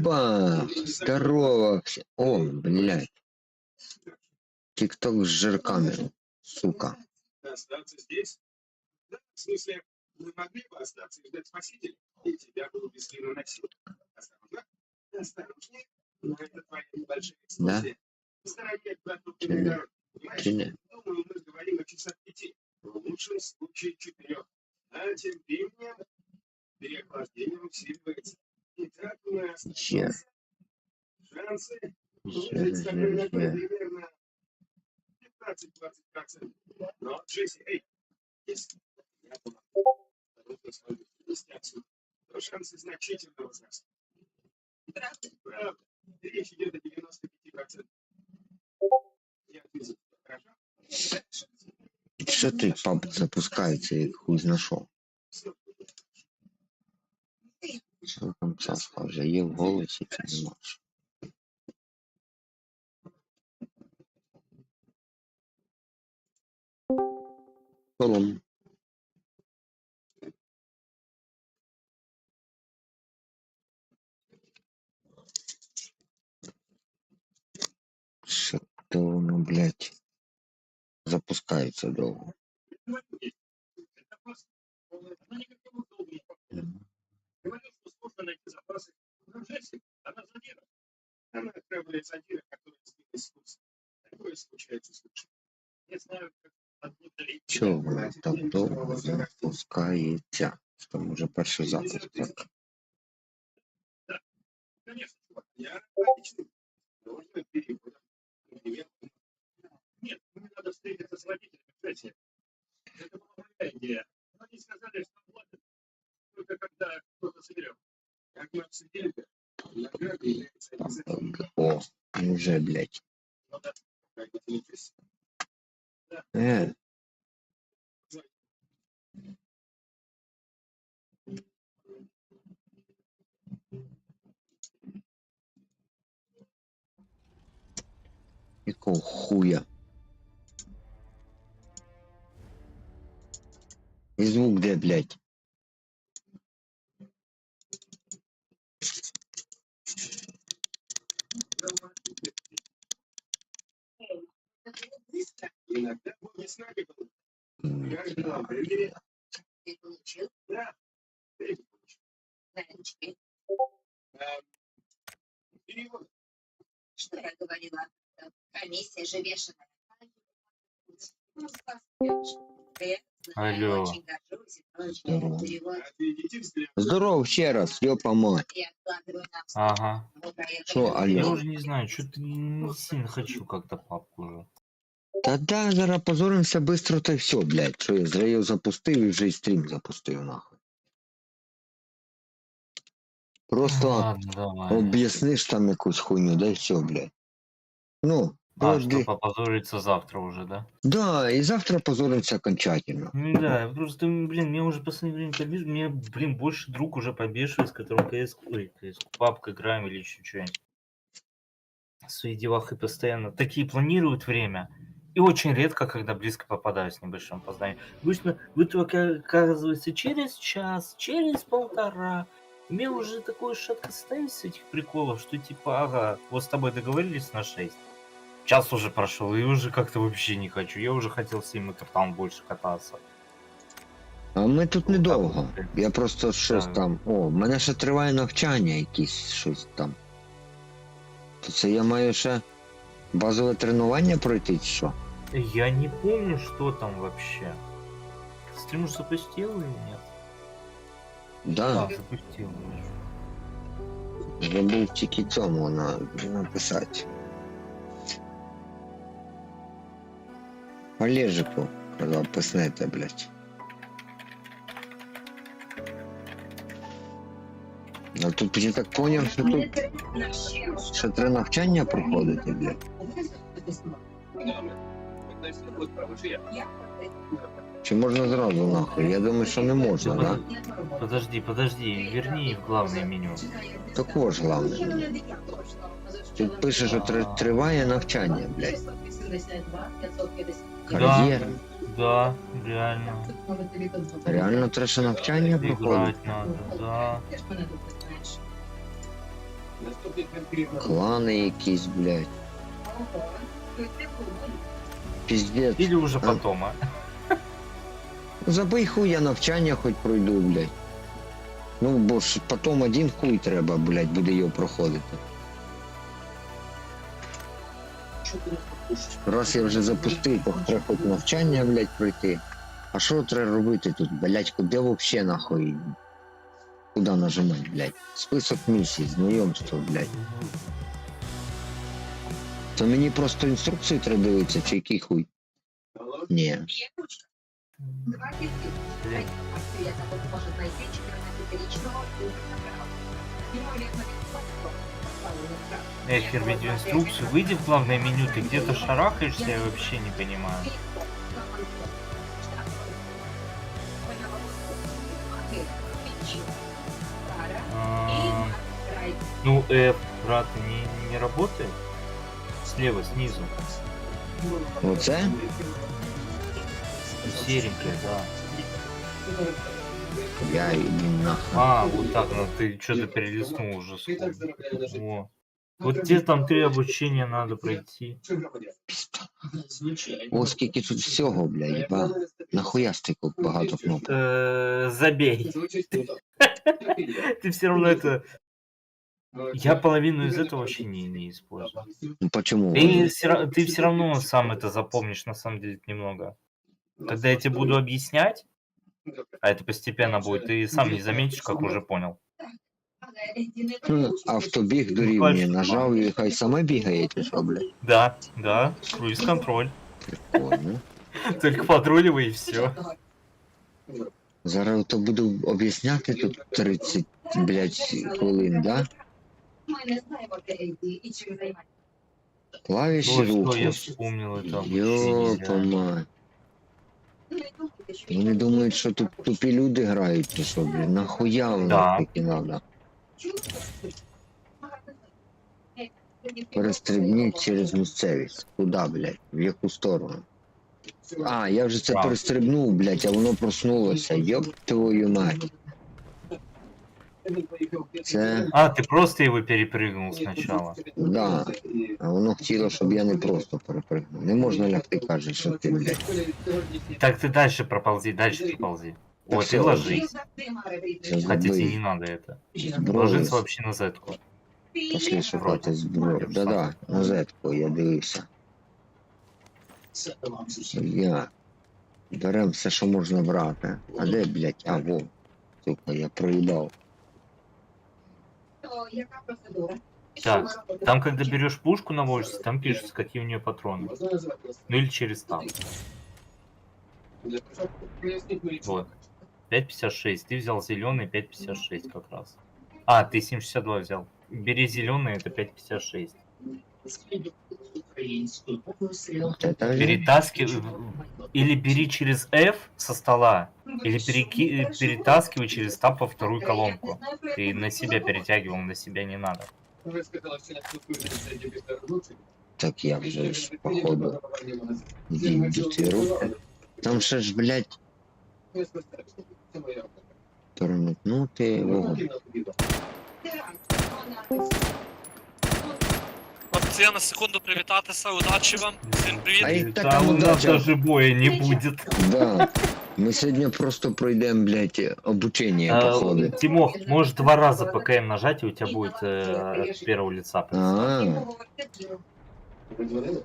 Бах, здорово. О, блядь. Тикток с жирками, сука. остаться здесь? Да, в смысле, мы могли бы остаться и ждать спасителя, и тебя бы увезли на носилках. Осторожно, осторожнее, но это твоя небольшая экскурсия. В стороне от Чили. дороги, понимаешь? Думаю, мы говорим о часах пяти, в лучшем случае четырех. А тем временем переохлаждение усиливается. Итак, у нас Жир. шансы Жир, выжить с такой жир, ногой жир. примерно 15-20%. Но, Джесси, эй, если я помогу, кому-то смогу привести отсюда, то шансы значительно возрастут. Правда? Правда. Речь идет о 95%. Я? Дальше. Що ти, пап, запускається, як хуй знайшов? Всё. Що там цаска вже є в голосі, чи нема? ще? Шолом. Що то воно, блядь, запускається довго. Джесси, она задира. Она храбрая задира, которая с курса. Такое случается с лучшими. Не знаю, как Чого воно так довго запускається? Там уже перший запуск, так. Конечно, чувак, я отличный. Нужно перевод. Например, Нет, мне надо встретиться с водителем, Джесси. Это была моя идея. Но они сказали, что платят только когда кто-то соберет. О, ну вже, блядь. Но да, как бы не чувствую. Е, якого хуя? І звук де, блядь? Иногда мы не с нами был. М, Я ждал времени. Ты получил Да. Ты получил. налички. Эм, Перевод. Что я говорила? Э, Комиссия же вешаная. Спасибо. Я знаю, Алло. Здорово. Перевод Отведите взгляд. Здоров ще раз, ёпа мать. я откладываю на Ага. А говорю, алло? Я уже не знаю, что-то не сильно хочу как-то папку уже. Та да, зараз позоримося быстро, та й все, блядь. Що я зря його запустив і вже й стрім запустив, нахуй. Просто Ладно, давай. об'ясниш там якусь хуйню, да й все, блядь. Ну, А, подожди. что попозориться завтра уже, да? Да, і завтра позоримося окончательно. Ну Да, просто, блин, меня уже в последнее время побежит, мне, блин, больше друг уже побешивает, с которым КС, ой, КС, папка играем или еще что-нибудь. Свои девахи постоянно такие планируют время. и очень редко, когда близко попадаю с небольшим опозданием. Обычно вы только, оказывается, через час, через полтора. У меня уже такое шатко состояние с этих приколов, что типа, ага, вот с тобой договорились на 6. Час уже прошел, и уже как-то вообще не хочу. Я уже хотел с ним там больше кататься. А ми тут недовго. Я просто щось Так. там. О, мене ще триває навчання якісь щось там. То це я маю ще базове тренування пройти, чи що? Я не помню, что там вообще. Стрим уже запустил или нет? Да, Да, запустил. забув тільки цьому на, написати. Олежику, казав, писнете, блядь. А тут я так поняв, що тут ще треба навчання проходити, блядь. Чи можна зразу нахуй? Я думаю, що не можна, да? Подожди, подожди, верни в главное меню. Також головне. Тут пише, що тр- триває навчання, блядь. Кар'єра. Да, реально. Реально треба ще навчання проходити. Играть надо, да. Клани якісь, блядь. Ого. То це було. Піздець. Или уже А. потом, а? Забий хуй, я навчання хоч пройду, блядь. Ну, бо ж потім один хуй треба, блядь, буде його проходити. Раз я вже запустив, то треба хоч навчання, блядь, пройти. А що треба робити тут, блядь, куди вообще нахуй? Куди нажимати, блядь? Список місій, знайомство, блядь. То мені просто інструкцію треба дивитися, чи який хуй? Ні. Є ручка. Два кільки. Блін. Акція допоможе знайти 14-річного Дмитра Ймовірно, він просто поставлений крах. Эхер, видеоинструкцию. Выйди в главное меню, ты где-то шарахаешься, я вообще не понимаю. А, Ну, F, брат, не, не работает? Слева, снизу. Оце? Серенькая, да. Я іди нахуй. А, вот так, ну ты что-то перелистнул уже. сходу. Во. Вот где там три обучения надо пройти. О, скільки тут всього, блядь, ба. Нахуя стільки багато кнопок? Э, забей. Ты все равно это... Я половину из этого вообще не, не использую. Ну почему? Ты все, ты все равно сам это запомнишь, на самом деле, немного. Когда я тебе буду объяснять, а это постепенно будет, ты сам не заметишь, как уже понял. Хм, Автобіг дорівнює, нажав і хай саме бігає, чи що, блядь? Да, да, круиз-контроль. Прикольно. Только подруливай и все. Зараз то буду об'ясняти тут 30, блядь, хвилин, да? Ми не знаємо, де йти і чим займатися. Клавіші Ой, что руху. я вспомнил это. Йопа мать. Не думайте, що Вони думають, що тут тупі люди грають, що, блядь? Нахуя воно Да. таки надо? Перестрибніть через місцевість. Куда, блядь? В яку сторону? А, я вже це Так. перестрибнув, блядь, а воно проснулося. Йоп твою мать. Це. А, ты просто его перепрыгнул сначала. Да. А воно хотіло, щоб я не просто перепригнув. Не можна лягти, каже, що ти, блядь. Так ты дальше проползи, дальше проползи. Так Вот, и всё. ложись. Хотя тебе не надо это. Ложиться вообще на зетку. Пошли шукати зброю. Да-да, на зетку, я дивився. Я. Берем все, що можна брати. А де, блядь? А, во. Сука, я проїбав. То яка процедура? Так? Там, когда берешь пушку наводишься, там пишется, какие у нее патроны. Ну или через там. Вот. 5.56. Ты взял зеленый 5.56 как раз. А, ты 7.62 взял. Бери зеленый, это 5.56. От это вже? Перетаскивай. Или бери через F со стола, или переки... перетаскивай через тап во вторую колонку. Ты на себя перетягивал, на себя не надо. Так я вже ж, походу, відбити руки. Там ще ж, блядь, перемкнути вогонь. От я на секунду привітатися, удачі вам. Всім привіт. А і така Там у нас удача. даже боя не будет. Да. Ми сьогодні просто пройдемо, блядь, обучення, А, походу. Тимох, можешь два раза по КМ нажать, и у тебя будет э, от первого лица. представление. А,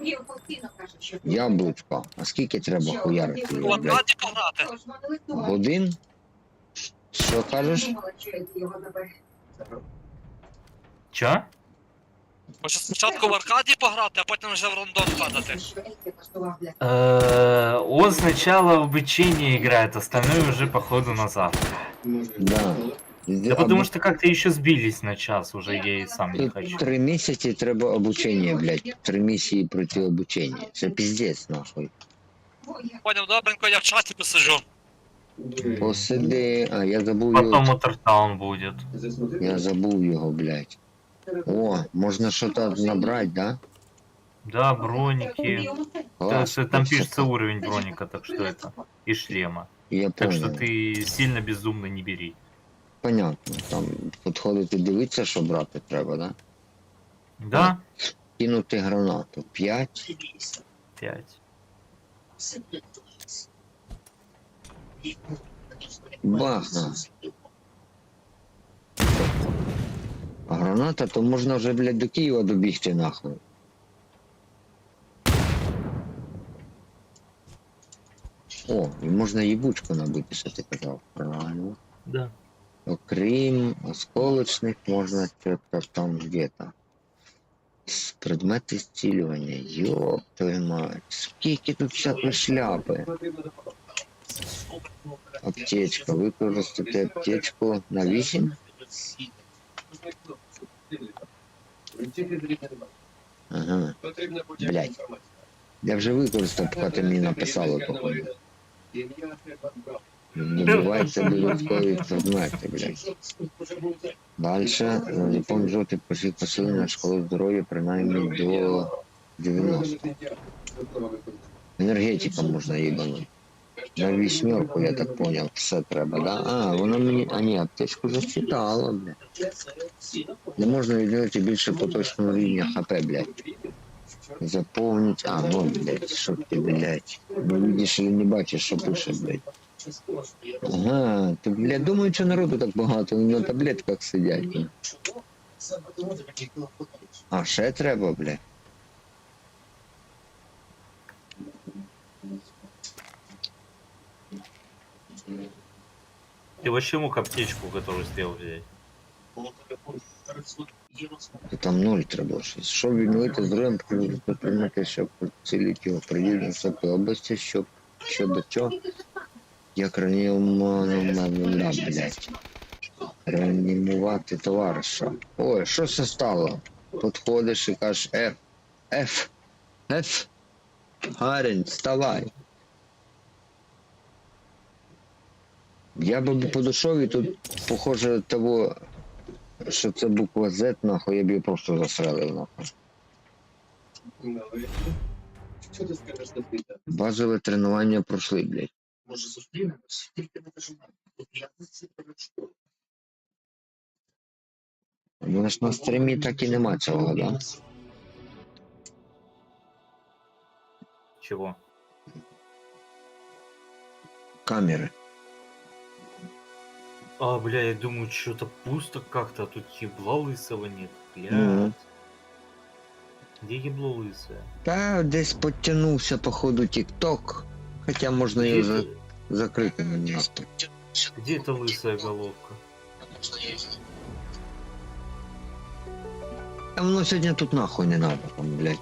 Він постійно каже, що яблучко. А скільки треба хуярити У його, блядь? Атланті пограти. Тож, ну, не листували. Годин? Що кажеш? Я думала, що я його заберу. Чё? Може спочатку в аркаді пограти, а потім вже в рандом падати. Швейки влаштував для Э, Он сначала в обучение играет, остальное уже походу на завтра. Да. Да потому что как-то еще сбились на час, уже я и сам не Тут хочу. три місяці треба обучення, блядь. Три місії пройти обучення. Це піздець, нахуй. Поняв, добренько, я в чаті посижу. Посиди, а я забув Потом його. Мотортаун будет. Я забув його, блядь. О, можна щось набрати, да? Да, броники. Да, что там пишется уровень броника, так что это. И шлема. Я Так что понял. ты сильно безумно не бери. понятно. Там підходити дивитися, що брати треба, да? Да? Кинути гранату. 5. Пять. Бага. А граната, то можна вже, блядь, до Києва добігти нахуй. О, і можна їбучку набити, що ти казав. Правильно. Да. Окрім осколочних, можна что-то там где-то. Предмети зцілювання. Йоп твою мать. Скільки тут всякої шляпи. Аптечка. Використати аптечку на 8. Ага. Блядь. Я вже використав, поки мені написали, походу. Добивайте додаткові предмети, блядь. Дальше не жовтий пошив посилення школи здоров'я принаймні до 90. Енергетика можна їбанути. На вісьмерку, я так поняв, все треба, да? А, воно мені. А ні, аптечку зачитала, блядь. Не можна відновити більше поточного рівня ХП, блядь. Заповнить. А, ну, блядь, що ти, блядь. Не видиш или не бачиш, що пише, блядь. Ага, ти, блядь, думаю, що народу так багато, на таблетках сидять. ну. А, ще треба, блядь. Ты вообще мог аптечку, которую сделал взять? То там ноль треба щось. Щоб відновити здоров'я, потрібно прийняти, щоб поцілити його приділення всякої області, щоб щодо чого, як реанімована, блядь. Реанімувати товариша. Ой, що це стало? Підходиш і кажеш F. F. F. Гарень, вставай. Я би подошов і тут, похоже, того, що це буква Z, нахуй, я б її просто застрелив, нахуй. Що ти скажеш на це? Базове тренування пройшли, блядь. Може зустрінемось? Тільки не кажу нам. У п'ятниці перед школою. У мене на стрімі так і нема цього, да? Чего? Камери. А, бля, я думаю, что-то пусто как-то, а тут ебла лысого нет. Блядь. Мгм. Где ебло лысое? Та десь підтягнувся, походу, TikTok. Хоча можна Где, його за... это- закрити на місто. где эта лысая головка? А воно сьогодні тут нахуй не надо, там, блядь.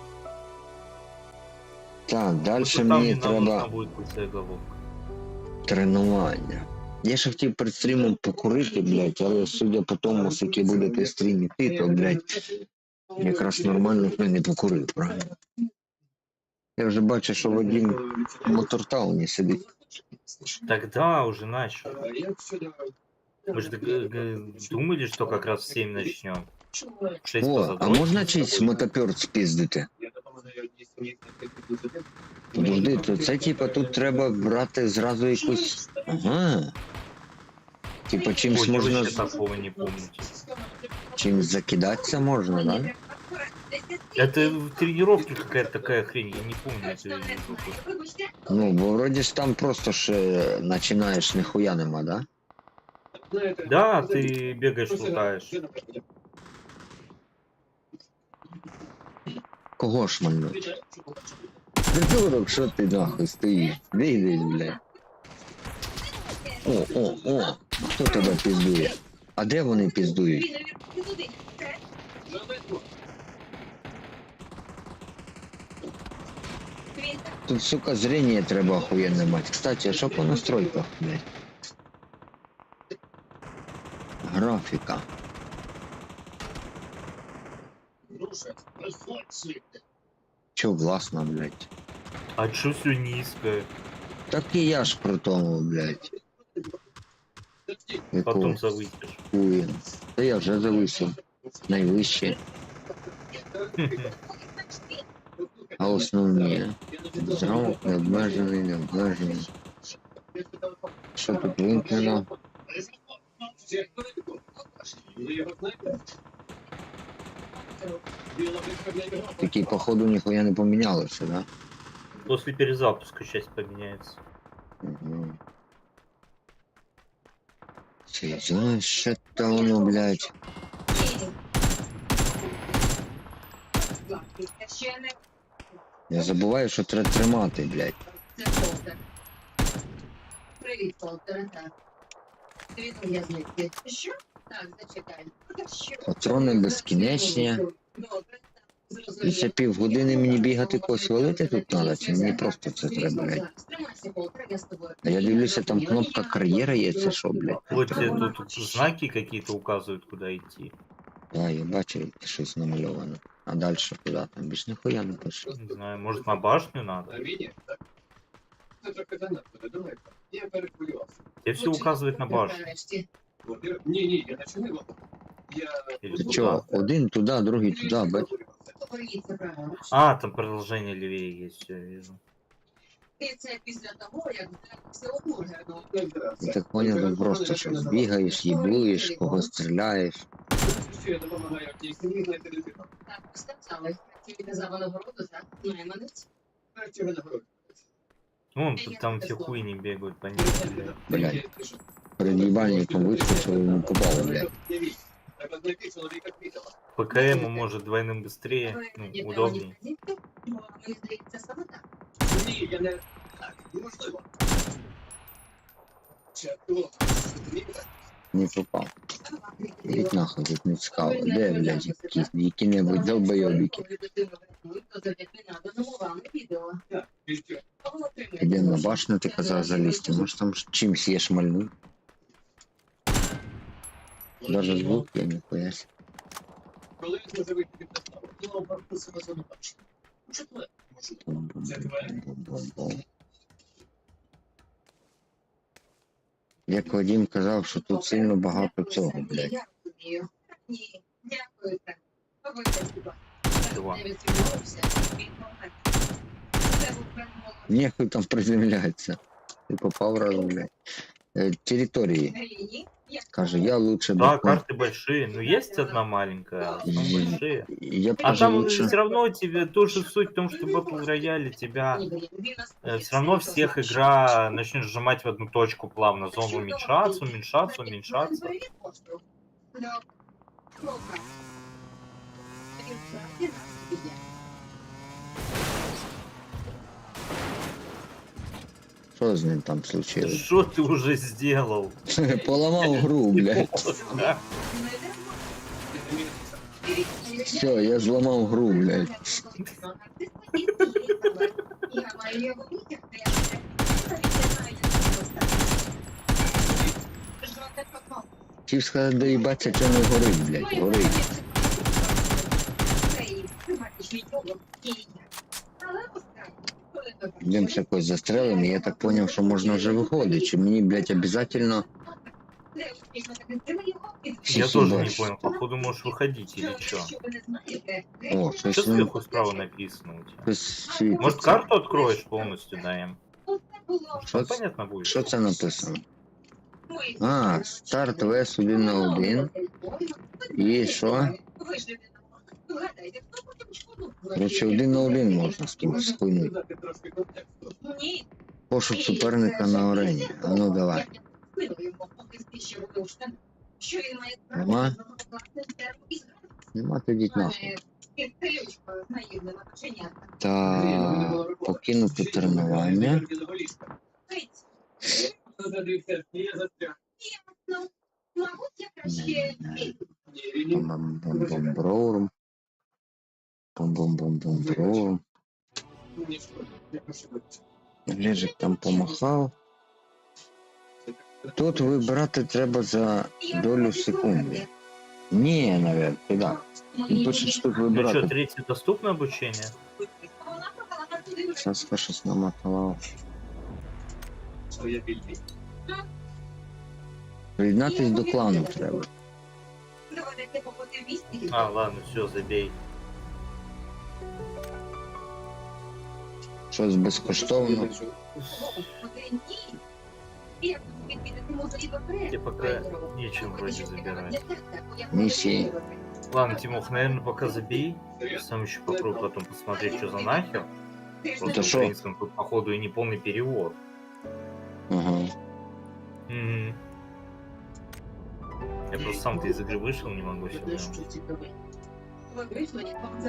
Так, далі Вот там мені не нам нужна треба будет лысая головка. тренування. Я ще хотів перед стрімом покурити, блядь, але судя по тому, скільки буде ти стрім іти, то, блядь, якраз нормально б я не покурив, правильно? Я вже бачу, що Вадим в Мотортауні сидить. Тогда уже начал. А я вчора Мы же г- г- думали, что как раз в 7 начнем. 6 О, а можна чийсь мотопёрт спіздити? Я допомагаю одній сім'ї знайти підвозити. Подожди, то це типа тут треба брати зразу якусь. Ага. Типа чимсь Ой, я можна вообще такого не помните. чимсь закидатися можна, да? Это в тренировке какая-то такая хрень, я не помню эту игру. Ну, бо вроді ж там просто ще починаєш ніхуя нема, да? Знаєте, Да, ты бегаешь, лутаешь. Кого ж мально? Придурок, що ти нахуй стоїш? Йдеш, блядь? О, о, о, хто тебе піздує? А де вони піздують? Тут, сука, зрение треба охуєнне мати. Кстати, а що по настройках, блядь? Графіка. Чо власна, блядь? А все низкое? Так і я ж про тому, блядь. Потом хуя? Та я вже зависив. Найвище. А основні? Зрамок не обмежений, не обмежений. Що тут вимкнено? Такі, походу, ніхуя не помінялося, да? После перезапуска часть поменяется. Угу. Ти знаєш, що то воно, блядь. Ще не Я забуваю, що треба тримати, блядь. це Полтер. Привіт, Полтер, так. Відомо я звідки. Що? Патрони безкінечні. І зрозумів. півгодини мені бігати когось валити тут треба, чи мені просто це треба, блядь? А я дивлюся, там кнопка кар'єра є, це що, блядь? Вот тебе тут знаки какие-то указывают, куда идти. А, я бачу, щось намальовано. А далі куди? Там більш ніхуя не пише. Не знаю, может на башню надо? На мені, так? Це трохи занадто, не? Я перехвилювався. Тебе все указывает на башню. Нарешті. Во-первых, Ні, ні, я не чинив. Я... Или Ти куда? чого? Один туди, другий туди, бать. Поверніться право. А, там продолжение левее есть, все, вижу. І це після того, як все обмургано. Я так поняв, ти просто щось бігаєш, їбуєш, когось стріляєш. Що я допомагаю одній сім'ї знайти дитину. Так, сказали. Ті казав нагороду, так? Найманець. Краще ви нагороду. Вон, тут там все хуйни бегают по ним. стреляют. Блядь. Перед їбальником вискочив і не попав, блядь. Треба знайти чоловіка Квітова. ПКМ может двойным быстрее, Ви ну, ніде удобнее. мені вказівки, бо мені здається саме так. Ні, я не... Так, неможливо. Чого? Не попав. Ідіть нахуй, тут не цікаво. Де, блядь, які- які-небудь долбойобіки. То завдяки наданому вами відео. Так, і що? Кого отримуєте Даже звук я не поясню. Коли ви називаєте від доставки, то вам прописано за бачення. Четвер, можливо. Як Вадим казав, що тут сильно багато цього, блядь. Я розумію. Ні, дякую. так. Ви спасибо. Чого? Не відсувався, він помер. Це був перемога. Нехуй там приземляться. Ти попав разом, блядь. Е, Території. Галіні, я лучше Да, бы... карты большие, но есть одна маленькая, а большие. Я А там лучше... все равно тебе тоже суть в том, что Battle Royale тебя все равно всех игра начнет сжимать в одну точку плавно, зону уменьшаться, уменьшаться, уменьшаться. Що з ним там случилось? Что ты уже сделал? Поламав гру, блядь. Да. Все, я зламав гру, блядь. Я маю його витягти, я навіть не знаю, як це стати. Жодне попало. Хотів сказати, доїбаться, що не горить, блядь, горить. Йдемо ще когось застрелимо, і я так поняв, що можна вже виходити. Чи мені, блядь, обязательно... Я тоже не понял, походу можешь выходить или что? О, Что щось, сверху справа написано у тебя? щось світиться. Может карту откроешь полностью, да, им? Що, Ну, це- понятно будет. що це написано? А, старт ВС 1 на 1. І що? Короче, один на один можна з кимось Пошук суперника на арені. А ну давай. Нема? Нема тоді нахуй. Та покинути тренування. Задився, я застряг. Мабуть, я краще Ні, ні. Бом-бом-бом-бом-бром. Бом-бом-бом-бом-бром. Ні, що, я прошу вибачення. Лежик там помахав. Тут вибирати треба за долю секунди. Ні, навіть, туди. Він пише, що тут Ну что, вибирати. третье доступно обучение? Зараз щось намотала. Що я вільний. Приєднатись до клану треба. Доведеться побути в місті. А, ладно, все, забей. Щось безкоштовно. Я Тебе пока нечем вроде забирать. Миссии. Ладно, Тимох, наверное, пока забей. Сам еще попробую потом посмотреть, что за нахер. Просто украинском тут, походу, и не полный перевод. Ага. Мгм. Я просто сам-то из игры вышел, не могу сюда.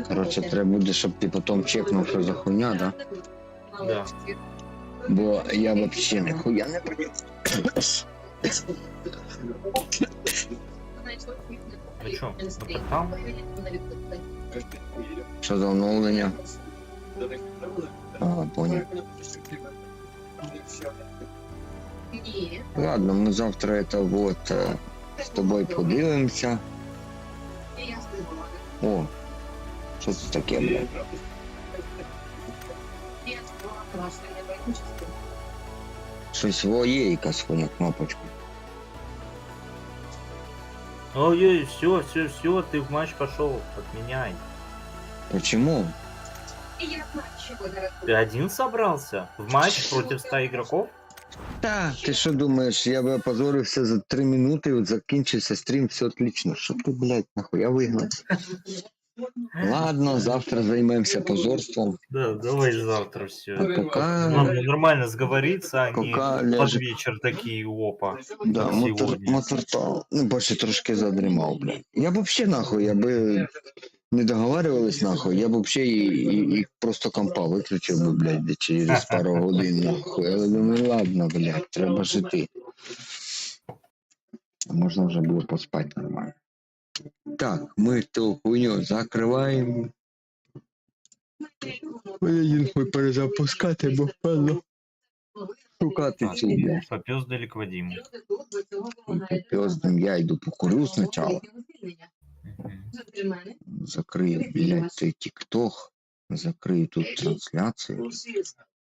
Короче, треба буде, щоб ти потім чекнув, що за хуйня, да? Да. Бо я вообще ніхуя не понял. Там? Що за оновлення? А, понял. Ладно, ми завтра это вот е, з тобою подивимося. Я спробувала. О, що це таке, блядь? Я спробувала вашу небайдужість. Щось во є якась хуйня кнопочка. Ой-ой, все, все, все, ты в матч пошел, отменяй. Почему? І я знаю, чого зараз. Ты один собрался? В матч против 100 игроков? Та, ти що думаєш, я би опозорився за три минути, от закінчився стрім, все отлично. Що ти, блядь, нахуя вигнав? Ладно, завтра займемося позорством. Да, давай завтра все. А пока, Нам нормально сговориться, а не пока под вечер такие опа. да, мотор, мотор, ну, більше трошки задрімав, блядь. Я б вообще нахуй, я би не договарювались нахуй, я б вообще і, і, і просто компа виключив би, блядь, через пару годин нахуй. Але думаю, ладно, блядь, треба жити. Можна вже було поспати нормально. Так, ми ту хуйню закриваємо. Ми перезапускати, бо впевнено шукати цю, блядь. Попёздали к Вадиму. Я йду покурю спочатку. Звільнення. Мгм. Для мене. Закрию, блядь, цей тікток. Закрию тут трансляцію.